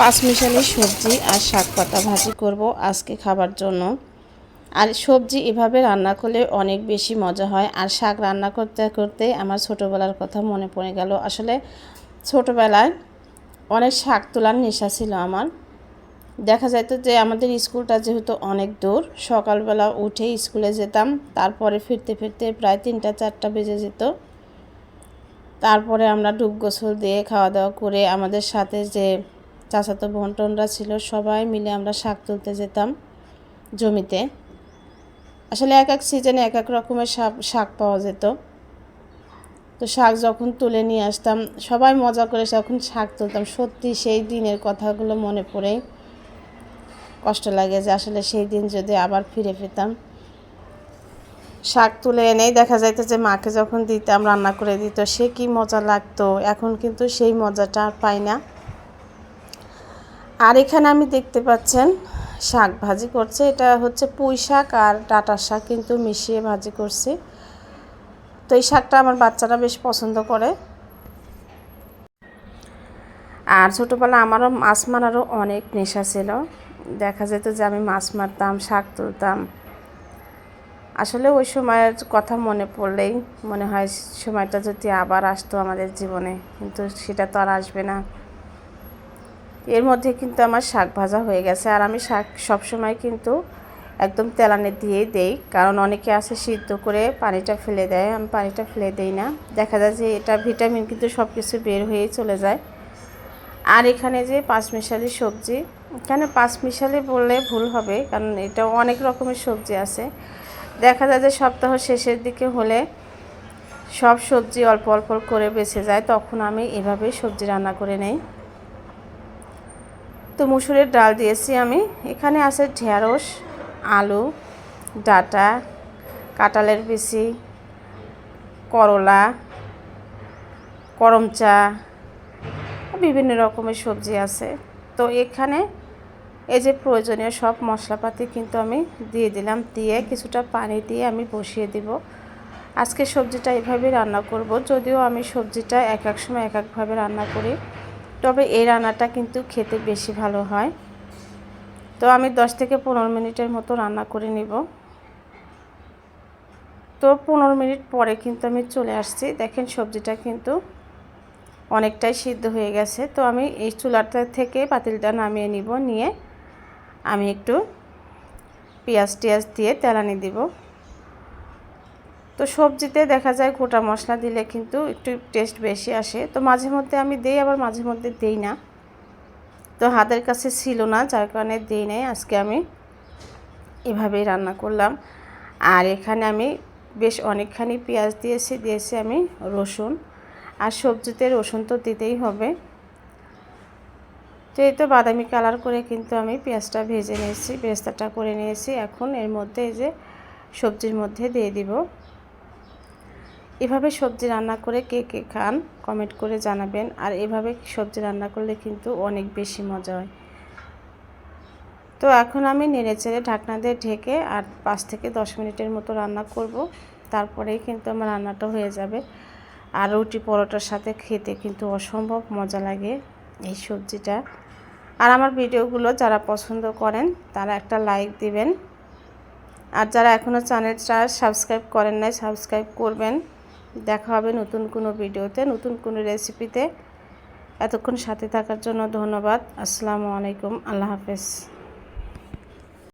পাঁচমিশালি সবজি আর শাক পাতা ভাজি করব আজকে খাবার জন্য। আর সবজি এভাবে রান্না করলে অনেক বেশি মজা হয়। আর শাক রান্না করতে করতে আমার ছোটোবেলার কথা মনে পড়ে গেল। আসলে ছোটোবেলায় অনেক শাক তোলার নেশা ছিল আমার। দেখা যেত যে আমাদের স্কুলটা যেহেতু অনেক দূর, সকালবেলা উঠে স্কুলে যেতাম, তারপরে ফিরতে ফিরতে প্রায় তিনটা, চারটা বেজে যেত। তারপরে আমরা ডুব গোসল দিয়ে খাওয়া দাওয়া করে আমাদের সাথে যে চাচাতো বন্টনরা ছিল, সবাই মিলে আমরা শাক তুলতে যেতাম জমিতে। আসলে এক এক সিজনে এক এক রকমের শাক শাক পাওয়া যেত। তো শাক যখন তুলে নিয়ে আসতাম, সবাই মজা করে যখন শাক তুলতাম, সত্যি সেই দিনের কথাগুলো মনে পড়ে। কষ্ট লাগে যে আসলে সেই দিন যদি আবার ফিরে পেতাম। শাক তুলে এনেই দেখা যাইতো যে মাকে যখন দিতাম, রান্না করে দিত, সে কি মজা লাগতো। এখন কিন্তু সেই মজাটা আর পাই না। আর এখানে আমি দেখতে পাচ্ছেন শাক ভাজি করছে। এটা হচ্ছে পুঁই শাক আর ডাটার শাক কিন্তু মিশিয়ে ভাজি করছি। তো এই শাকটা আমার বাচ্চারা বেশ পছন্দ করে। আর ছোটোবেলা আমারও মাছ মারারও অনেক নেশা ছিল। দেখা যেত যে আমি মাছ মারতাম, শাক তুলতাম। আসলে ওই সময়ের কথা মনে পড়লেই মনে হয় সময়টা যদি আবার আসতো আমাদের জীবনে, কিন্তু সেটা তো আর আসবে না। এর মধ্যে কিন্তু আমার শাক ভাজা হয়ে গেছে। আর আমি শাক সবসময় কিন্তু একদম তেলানে দিয়েই দেই। কারণ অনেকে আছে সিদ্ধ করে পানিটা ফেলে দেয়। আমি পানিটা ফেলে দেই না। দেখা যায় যে এটা ভিটামিন কিন্তু সব কিছু বের হয়েই চলে যায়। আর এখানে যে পাঁচমিশালি সবজি, এখানে পাঁচমিশালি বললে ভুল হবে, কারণ এটা অনেক রকমের সবজি আছে। দেখা যায় যে সপ্তাহ শেষের দিকে হলে সব সবজি অল্প অল্প করে বেঁচে যায়। তখন আমি এভাবেই সবজি রান্না করে নেই। তো মুসুরের ডাল দিয়েছি আমি। এখানে আছে ঢেঁড়স, আলু, ডাটা, কাঁঠালের বিচি, করলা করমচা বিভিন্ন রকমের সবজি আছে। তো এখানে এই যে প্রয়োজনীয় সব মশলাপাতি কিন্তু আমি দিয়ে দিলাম। দিয়ে কিছুটা পানি দিয়ে আমি বসিয়ে দিব। আজকে সবজিটা এইভাবেই রান্না করব। যদিও আমি সবজিটা এক এক সময় এক একভাবে রান্না করি। তবে এই রান্নাটা কিন্তু খেতে বেশি ভালো হয়। তো আমি দশ থেকে পনেরো মিনিটের মতো রান্না করে নিব। তো পনেরো মিনিট পরে কিন্তু আমি চলে আসছি। দেখেন সবজিটা কিন্তু অনেকটাই সিদ্ধ হয়ে গেছে। তো আমি এই চুলাটা থেকে পাতিলটা নামিয়ে নিব, নিয়ে আমি একটু পেঁয়াজ টিয়াজ দিয়ে তেলানি দিব। তো সবজিতে দেখা যায় গোটা মশলা দিলে কিন্তু একটু টেস্ট বেশি আসে। তো মাঝে মধ্যে আমি দিই, আবার মাঝে মধ্যে দিই না। তো হাতের কাছে ছিল না, যার কারণে দিই নাই। আজকে আমি এভাবেই রান্না করলাম। আর এখানে আমি বেশ অনেকখানি পেঁয়াজ দিয়েছি দিয়েছি আমি রসুন। আর সবজিতে রসুন তো দিতেই হবে। তো এই তো বাদামি কালার করে কিন্তু আমি পেঁয়াজটা ভেজে নিয়েছি পেঁয়াজটা করে নিয়েছি। এখন এর মধ্যে এই যে সবজির মধ্যে দিয়ে দিব। এভাবে সবজি রান্না করে কে কে খান কমেন্ট করে জানাবেন। আর এভাবে সবজি রান্না করলে কিন্তু অনেক বেশি মজা হয়। তো এখন আমি নেড়ে চেড়ে ঢাকনা দিয়ে ঢেকে আর পাঁচ থেকে দশ মিনিটের মতো রান্না করব। তারপরেই কিন্তু আমার রান্নাটা হয়ে যাবে। আর রুটি পরোটার সাথে খেতে কিন্তু অসম্ভব মজা লাগে এই সবজিটা। আর আমার ভিডিওগুলো যারা পছন্দ করেন, তারা একটা লাইক দিবেন। আর যারা এখনও চ্যানেলটা সাবস্ক্রাইব করেন নাই সাবস্ক্রাইব করবেন। দেখা হবে নতুন কোনো ভিডিওতে, নতুন কোনো রেসিপিতে এতক্ষণ সাথে থাকার জন্য ধন্যবাদ। আসসালামু আলাইকুম। আল্লাহ হাফেজ।